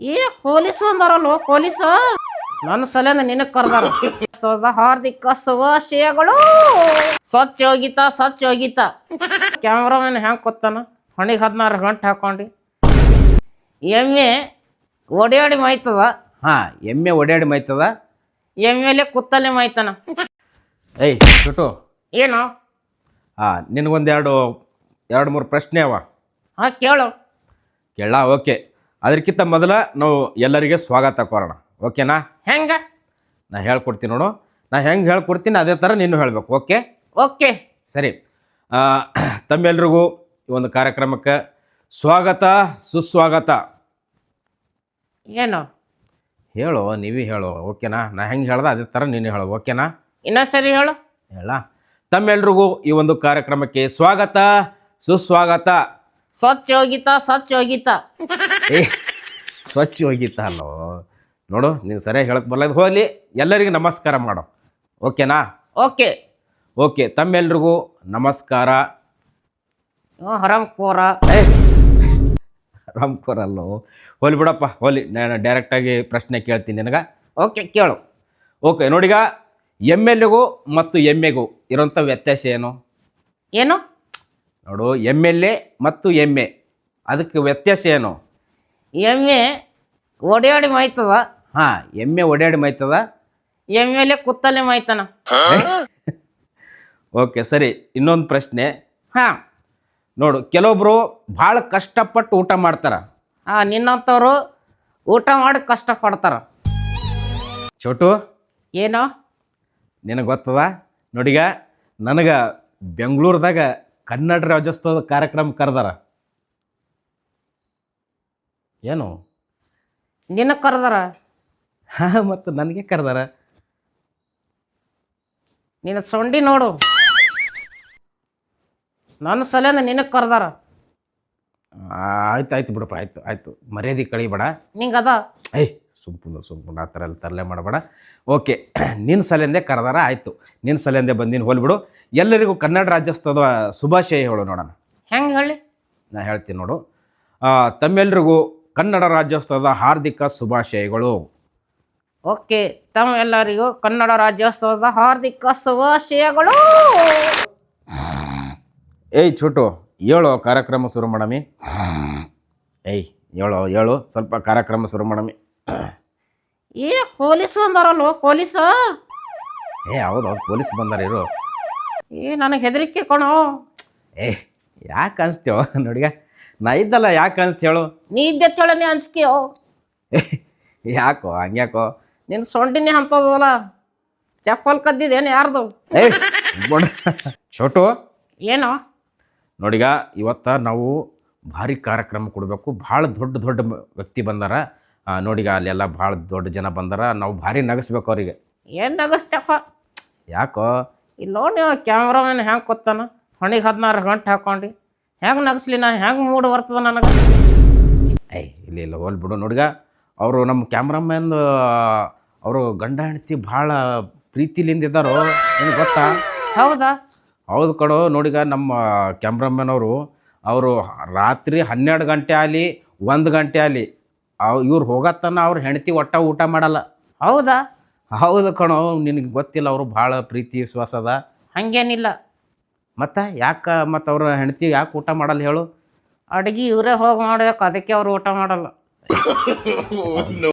ಏ police ಒಂದರಲ್ಲೋ police? ನನ್ನ ಸಲಿಂದ ನಿನಗೆ ಕರ್ದಾರ. ಸೋದ ಹಾರ್ದಿಕ ಶುಭಾಶಯಗಳು ಸ್ವಚ್ಛ ಹೋಗಿತ ಸ್ವಚ್ಛ ಹೋಗಿತ ಕ್ಯಾಮ್ರಾಮನ್ ಹೆಂಗ್ ಕೊತ್ತಾನ? ಹೊಣಿಗೆ ಹದಿನಾರು ಗಂಟೆ ಹಾಕೊಂಡು. ಎಮ್ಮೆ ಓಡಾಡಿ ಮಾಯ್ತದ? ಹಾ ಎಮ್ಮೆ ಓಡಾಡಿ ಮಾಯ್ತದ? ಎಮ್ಮೆಲೆ ಕುತ್ತಲೆ ಮಾಯ್ತಾನ. ಏಯ್ ಚುಟು ಏನು? ಹಾ ನಿನಗೊಂದೆರಡು ಎರಡು ಮೂರು ಪ್ರಶ್ನೆ ಅವ. ಹಾ ಕೇಳು. ಕೇಳ ಓಕೆ. ಅದಕ್ಕಿಂತ ಮೊದಲ ನಾವು ಎಲ್ಲರಿಗೆ ಸ್ವಾಗತ ಕೋರೋಣ. ಓಕೆನಾ? ಹೆಂಗ? ನಾ ಹೇಳ್ಕೊಡ್ತೀನಿ ನೋಡು. ನಾ ಹೆಂಗೆ ಹೇಳ್ಕೊಡ್ತೀನಿ ಅದೇ ಥರ ನೀನು ಹೇಳಬೇಕು ಓಕೆ? ಓಕೆ. ಸರಿ. ತಮ್ಮೆಲ್ರಿಗೂ ಈ ಒಂದು ಕಾರ್ಯಕ್ರಮಕ್ಕೆ ಸ್ವಾಗತ ಸುಸ್ವಾಗತ. ಏನು? ಹೇಳು ನೀವೇ ಹೇಳು ಓಕೆನಾ? ನಾ ಹೆಂಗೆ ಹೇಳ್ದೆ ಅದೇ ಥರ ನೀನು ಹೇಳು ಓಕೆನಾ? ಇನ್ನೊಂದ್ಸರಿ ಹೇಳು. ಹೇಳ. ತಮ್ಮೆಲ್ರಿಗೂ ಈ ಒಂದು ಕಾರ್ಯಕ್ರಮಕ್ಕೆ ಸ್ವಾಗತ ಸುಸ್ವಾಗತ. ಸ್ವಚ್ಛ ಹೋಗಿತ್ತ ಸ್ವಚ್ಛ ಹೋಗಿತ್ತ ಏ ಸ್ವಚ್ಛ ಹೋಗಿತ್ತ ಅಲ್ಲೋ ನೋಡು ನೀನು ಸರಿಯಾಗಿ ಹೇಳಕ್ ಬರ್ಲಾಗ ಹೋಗಲಿ ಎಲ್ಲರಿಗೂ ನಮಸ್ಕಾರ ಮಾಡು. ಓಕೆನಾ? ಓಕೆ. ಓಕೆ ತಮ್ಮೆಲ್ರಿಗೂ ನಮಸ್ಕಾರ. ಹರಾಮ್ ಕೋರ. ಏ ರಾಮ್ಕೋರ್ ಅಲ್ಲೋ ಹೋಲಿ ಬಿಡಪ್ಪ ಹೋಲಿ ನಾನು ಡೈರೆಕ್ಟಾಗಿ ಪ್ರಶ್ನೆ ಕೇಳ್ತೀನಿ ನಿನಗೆ. ಓಕೆ ಕೇಳು. ಓಕೆ ನೋಡಿಗ ಎಂ ಎಲ್ ಎಗೂ ಮತ್ತು ಎಮ್ಮೆಗೂ ಇರೋಂಥ ವ್ಯತ್ಯಾಸ ಏನು? ಏನು? ನೋಡು ಎಂ ಎಲ್ ಎ ಮತ್ತು ಎಮ್ಮೆ ಅದಕ್ಕೆ ವ್ಯತ್ಯಾಸ ಏನು? ಎಮ್ಮೆ ಓಡಾಡಿ ಮಾಯ್ತದ? ಹಾಂ ಎಮ್ಮೆ ಓಡಾಡಿ ಎಲ್ ಎ ಕುತ್ತಲೆ ಮಾಯ್ತಾನ? ಓಕೆ ಸರಿ ಇನ್ನೊಂದು ಪ್ರಶ್ನೆ. ಹಾ. ನೋಡು ಕೆಲವೊಬ್ರು ಭಾಳ ಕಷ್ಟಪಟ್ಟು ಊಟ ಮಾಡ್ತಾರ. ಹಾ ನಿನ್ನಂಥವ್ರು ಊಟ ಮಾಡಿ ಕಷ್ಟ ಪಡ್ತಾರ ಚೋಟು? ಏನು? ನಿನಗೆ ಗೊತ್ತದ? ನೋಡಿಗ ನನಗೆ ಬೆಂಗಳೂರದಾಗ ಕನ್ನಡ ರಾಜ್ಯೋತ್ಸವದ ಕಾರ್ಯಕ್ರಮ ಕರೆದಾರ? ಏನು? ನಿನ್ನ ಕರೆದಾರ? ಹಾಂ ಮತ್ತು ನನಗೆ ಕರೆದಾರ. ನಿನ್ನ ಸೊಂಡಿ ನೋಡು. ನನ್ನ ಸಲಹೆ ನಿನಗೆ ಕರೆದಾರ. ಆಯ್ತು ಆಯ್ತು ಬಿಡಪ್ಪ ಆಯ್ತು ಆಯ್ತು. ಮರ್ಯಾದೆ ಕಳಿಬೇಡ. ಅದ ಏಯ್ ಸುಂಪುಂದು ಸುಮ್ಮನೆ ಆ ಥರ ಎಲ್ಲ ತರಲೆ ಮಾಡಬೇಡ. ಓಕೆ ನಿನ್ನ ಸಲಿಂದೆ ಕರೆದಾರ ಆಯಿತು. ನಿನ್ನ ಸಲಿಂದೆ ಬಂದಿನ ಹೋಲ್ಬಿಡು. ಎಲ್ಲರಿಗೂ ಕನ್ನಡ ರಾಜ್ಯೋತ್ಸವದ ಶುಭಾಶಯ ಹೇಳು ನೋಡೋಣ. ಹೆಂಗೆ ಹೇಳಿ? ನಾ ಹೇಳ್ತೀನಿ ನೋಡು. ಆ, ತಮ್ಮೆಲ್ರಿಗೂ ಕನ್ನಡ ರಾಜ್ಯೋತ್ಸವದ ಹಾರ್ದಿಕ ಶುಭಾಶಯಗಳು. ಓಕೆ ತಮ್ಮೆಲ್ಲರಿಗೂ ಕನ್ನಡ ರಾಜ್ಯೋತ್ಸವದ ಹಾರ್ದಿಕ ಶುಭಾಶಯಗಳು. ಏಯ್ ಚೋಟು ಹೇಳೋ ಕಾರ್ಯಕ್ರಮ ಶುರು ಮಾಡಮಿ. ಏಯ್ ಹೇಳು ಹೇಳು. ಸ್ವಲ್ಪ ಕಾರ್ಯಕ್ರಮ ಶುರು ಮಾಡಮಿ. ಏ ಪೊಲೀಸ್ ಬಂದಾರಲ್ವ ಪೊಲೀಸ್? ಏ ಹೌದು ಅವ್ರು ಪೊಲೀಸ್ ಬಂದಾರ ಇರು ಏ ನನಗೆ ಹೆದರಿಕೆ ಕಣೋ. ಏ ಯಾಕೆ ಅನ್ಸ್ತೇವ ನೋಡಿಗ ನಾ ಇದ್ದಲ್ಲ ಯಾಕೆ ಅನ್ಸ್ತ ಹೇಳು. ನೀ ಇದ್ದೆ ನೀ ಅನ್ಸ್ಕೋ ಏ, ಯಾಕೋ ಹಂಗ್ಯಾಕೋ? ನಿನ್ನ ಸೊಂಡಿನೇ ಅಂತದಲ್ಲ ಚಪ್ಪಲ್ ಕದ್ದಿದೇನು ಯಾರ್ದು? ಏ ಬಡ. ಛೋಟು ಏನೋ? ನೋಡಿಗ ಇವತ್ತ ನಾವು ಭಾರಿ ಕಾರ್ಯಕ್ರಮ ಕೊಡಬೇಕು. ಭಾಳ ದೊಡ್ಡ ದೊಡ್ಡ ಮ- ವ್ಯಕ್ತಿ ಬಂದಾರ. ಆ, ನೋಡಿಗ ಅಲ್ಲೆಲ್ಲ ಭಾಳ ದೊಡ್ಡ ಜನ ಬಂದಾರ ನಾವು ಭಾರಿ ನಗಸ್ಬೇಕು ಅವ್ರಿಗೆ. ಏನು ನಗಸ್ತಪ್ಪ ಯಾಕೋ? ಇಲ್ಲೋ ನೀವು ಕ್ಯಾಮ್ರಾಮನ್ ಹೆಂಗೆ ಕೊತ್ತಾನ ಹೊಣಿಗೆ ಹದಿನಾರು ಗಂಟೆ ಹಾಕೊಂಡು. ಹೆಂಗೆ ನಗಸ್ಲಿ ನಾ? ಹೆಂಗೆ ಮೂಡ್ ಬರ್ತದ ನನಗೆ? ಏಯ್ ಇಲ್ಲ ಇಲ್ಲ ಹೋಲ್ ಬಿಡು ನೋಡಿಗ. ಅವರು ನಮ್ಮ ಕ್ಯಾಮ್ರಾಮನ್ ಅವರು ಗಂಡ ಹೆಂಡತಿ ಭಾಳ ಪ್ರೀತಿಲಿಂದ ಇದ್ದಾರೋ ನಿಮ್ಗೆ ಗೊತ್ತಾ? ಹೌದಾ? ಹೌದು ಕಡು ನೋಡಿಗ ನಮ್ಮ ಕ್ಯಾಮ್ರಾಮನ್ ಅವರು ಅವರು ರಾತ್ರಿ ಹನ್ನೆರಡು ಗಂಟೆ ಆಗಲಿ ಒಂದು ಗಂಟೆ ಆಗಲಿ ಅವ್ ಇವ್ರು ಹೋಗತ್ತನ ಅವ್ರ ಹೆಂಡತಿ ಒಟ್ಟ ಊಟ ಮಾಡಲ್ಲ. ಹೌದಾ? ಹೌದು ಕಣೋ, ನಿನಗೆ ಗೊತ್ತಿಲ್ಲ, ಅವರು ಭಾಳ ಪ್ರೀತಿ ವಿಶ್ವಾಸ ಅದ. ಹಂಗೇನಿಲ್ಲ. ಮತ್ತು ಯಾಕೆ, ಮತ್ತು ಅವ್ರ ಹೆಂಡತಿ ಯಾಕೆ ಊಟ ಮಾಡಲ್ಲ ಹೇಳು? ಅಡುಗೆ ಇವರೇ ಹೋಗಿ ಮಾಡಬೇಕು, ಅದಕ್ಕೆ ಅವ್ರು ಊಟ ಮಾಡಲ್ಲ.